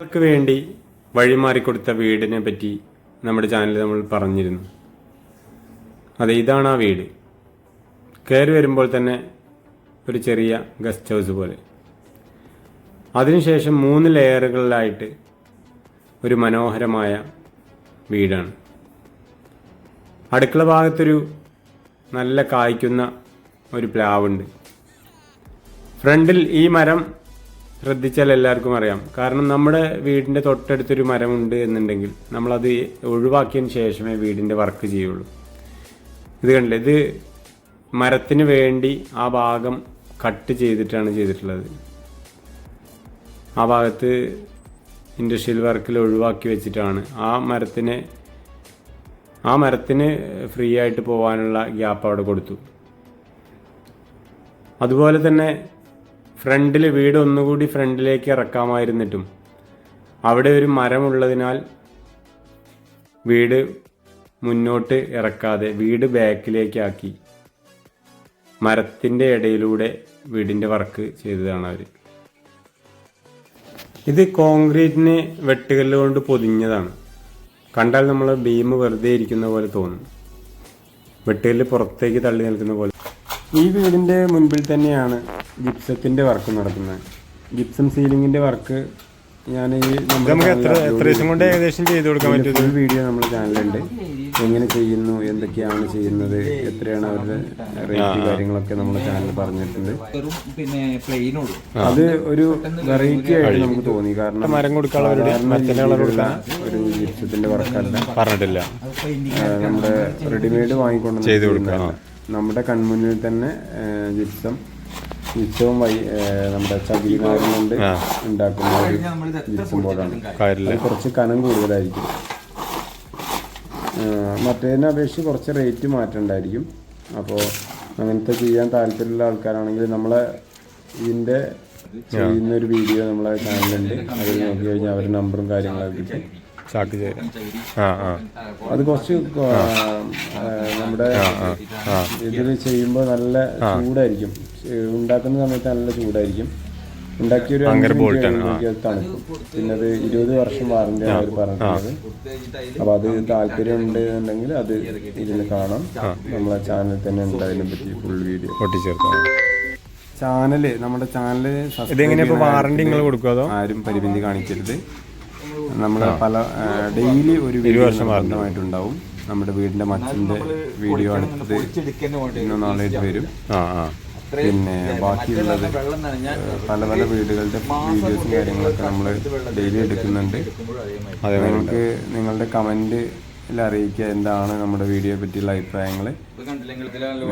അവർക്ക് വേണ്ടി വഴിമാറിക്കൊടുത്ത വീടിനെ പറ്റി നമ്മുടെ ചാനലിൽ നമ്മൾ പറഞ്ഞിരുന്നു. അതെ ഇതാണ് ആ വീട്. കയറി വരുമ്പോൾ തന്നെ ഒരു ചെറിയ ഗസ്റ്റ് ഹൗസ് പോലെ. അതിനുശേഷം മൂന്ന് ലെയറുകളിലായിട്ട് ഒരു മനോഹരമായ വീടാണ്. അടുക്കള ഭാഗത്തൊരു നല്ല കായ്ക്കുന്ന ഒരു പ്ലാവുണ്ട്. ഫ്രണ്ടിൽ ഈ മരം ശ്രദ്ധിച്ചാൽ എല്ലാവർക്കും അറിയാം. കാരണം നമ്മുടെ വീടിന്റെ തൊട്ടടുത്തൊരു മരമുണ്ട് എന്നുണ്ടെങ്കിൽ നമ്മളത് ഒഴിവാക്കിയതിന് ശേഷമേ വീടിന്റെ വർക്ക് ചെയ്യുള്ളൂ. ഇത് കണ്ടില്ലേ? ഇത് മരത്തിന് വേണ്ടി ആ ഭാഗം കട്ട് ചെയ്തിട്ടാണ് ചെയ്തിട്ടുള്ളത്. ആ ഭാഗത്ത് ഇൻഡസ്ട്രിയൽ വർക്കിൽ ഒഴിവാക്കി വെച്ചിട്ടാണ്. ആ മരത്തിന് ആ മരത്തിന് ഫ്രീ ആയിട്ട് പോകാനുള്ള ഗ്യാപ്പ് അവിടെ കൊടുത്തു. അതുപോലെ തന്നെ ഫ്രണ്ടിൽ വീട് ഒന്നുകൂടി ഫ്രണ്ടിലേക്ക് ഇറക്കാമായിരുന്നിട്ടും അവിടെ ഒരു മരമുള്ളതിനാൽ വീട് മുന്നോട്ട് ഇറക്കാതെ വീട് ബാക്കിലേക്കാക്കി മരത്തിന്റെ ഇടയിലൂടെ വീടിന്റെ വർക്ക് ചെയ്തതാണ് അവർ ഇത് കോൺക്രീറ്റിന് വെട്ടുകല്ല് കൊണ്ട് പൊതിഞ്ഞതാണ്. കണ്ടാൽ നമ്മൾ ബീം വെറുതെ ഇരിക്കുന്ന പോലെ തോന്നും. വെട്ടുകല്ല് പുറത്തേക്ക് തള്ളി നിൽക്കുന്ന പോലെ. ഈ വീടിന്റെ മുൻപിൽ തന്നെയാണ് ജിപ്സത്തിന്റെ വർക്ക് നടക്കുന്നത് ജിപ്സം സീലിങ്ങിന്റെ വർക്ക് ഞാൻ ഈ നമുക്ക് എത്ര ചാനലിൽ എത്ര ദിവസം കൊണ്ട് ഏകദേശം ചെയ്ത് കൊടുക്കാൻ പറ്റും വീഡിയോ നമ്മുടെ ചാനലുണ്ട് എങ്ങനെ ചെയ്യുന്നു എന്തൊക്കെയാണ് ചെയ്യുന്നത് എത്രയാണ് അവരുടെ റേറ്റ് കാര്യങ്ങളൊക്കെ നമ്മുടെ ചാനൽ പറഞ്ഞിട്ടുണ്ട്. അത് ഒരു വെറൈറ്റി ആയിട്ട് നമുക്ക് തോന്നി. കാരണം മരം കൊടുക്കാൻ ഒരു ജിപ്സത്തിന്റെ വർക്കല്ല പറഞ്ഞിട്ടില്ല. നമ്മുടെ റെഡിമെയ്ഡ് വാങ്ങിക്കൊണ്ട് നമ്മുടെ കൺമുന്നിൽ തന്നെ ജിപ്സം ജിപ്സവും വൈ ആ, നമ്മുടെ ചകിരിനാരും കൊണ്ട് ഉണ്ടാക്കുന്ന ഒരു ബോർഡാണ്. കുറച്ച് കനം കൂടുതലായിരിക്കും. മറ്റേതിനെ അപേക്ഷിച്ച് കുറച്ച് റേറ്റ് മാറ്റണ്ടായിരിക്കും. അപ്പോൾ അങ്ങനത്തെ ചെയ്യാൻ താല്പര്യമുള്ള ആൾക്കാരാണെങ്കിൽ നമ്മളെ ഇതിന്റെ ചെയ്യുന്ന ഒരു വീഡിയോ നമ്മളെ ചാനലുണ്ട് അതിൽ നോക്കി കഴിഞ്ഞാൽ അവരുടെ നമ്പറും കാര്യങ്ങളൊക്കെ കിട്ടും. ചാക്ക് ചേര ആ ആ. അത് കുറച്ച് നമ്മുടെ ഇതിൽ ചെയ്യുമ്പോൾ നല്ല ചൂടായിരിക്കും. ഉണ്ടാക്കുന്ന സമയത്ത് നല്ല ചൂടായിരിക്കും. ഉണ്ടാക്കിയ ഒരു തണുക്കും. പിന്നെ അത് ഇരുപത് വർഷം വാറന്റി അവർ പറഞ്ഞത് അപ്പൊ അത് താല്പര്യം ഉണ്ട് എന്നുണ്ടെങ്കിൽ അത് ഇരുന്ന് കാണാം. നമ്മളെ ചാനലിൽ തന്നെ ഉണ്ട് അതിനെ പറ്റി ഫുൾ വീഡിയോ ചേർക്കാം ചാനൽ നമ്മുടെ ചാനൽ ഇതെങ്ങനെയാ വാറണ്ടി നിങ്ങൾ കൊടുക്കും അതോ? ആരും പരിമിതി കാണിക്കരുത്. നമ്മൾ പല ഡെയിലി ഒരു വീഡിയോ നിർബന്ധമായിട്ടുണ്ടാവും നമ്മുടെ വീടിന്റെ മച്ചിന്റെ വീഡിയോ അടുത്തത് ഇന്നോ നാളായിട്ട് വരും. പിന്നെ ബാക്കിയുള്ളത് പല പല വീടുകളുടെ വീഡിയോസും കാര്യങ്ങളൊക്കെ നമ്മൾ ഡെയിലി എടുക്കുന്നുണ്ട്. അതെ നിങ്ങൾക്ക് നിങ്ങളുടെ കമന്റ് അറിയിക്കുക എന്താണ് നമ്മുടെ വീഡിയോയെ പറ്റിയുള്ള അഭിപ്രായങ്ങൾ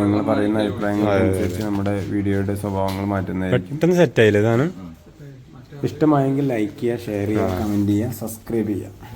നിങ്ങൾ പറയുന്ന അഭിപ്രായങ്ങൾ അനുസരിച്ച് നമ്മുടെ വീഡിയോയുടെ സ്വഭാവങ്ങൾ മാറ്റുന്നതായിരിക്കും. പെട്ടെന്ന് സെറ്റ് ആയില്ലേ ഇതാണ്? ഇഷ്ടമായെങ്കിൽ ലൈക്ക് ചെയ്യുക ഷെയർ ചെയ്യുക കമന്റ് ചെയ്യുക സബ്സ്ക്രൈബ് ചെയ്യുക.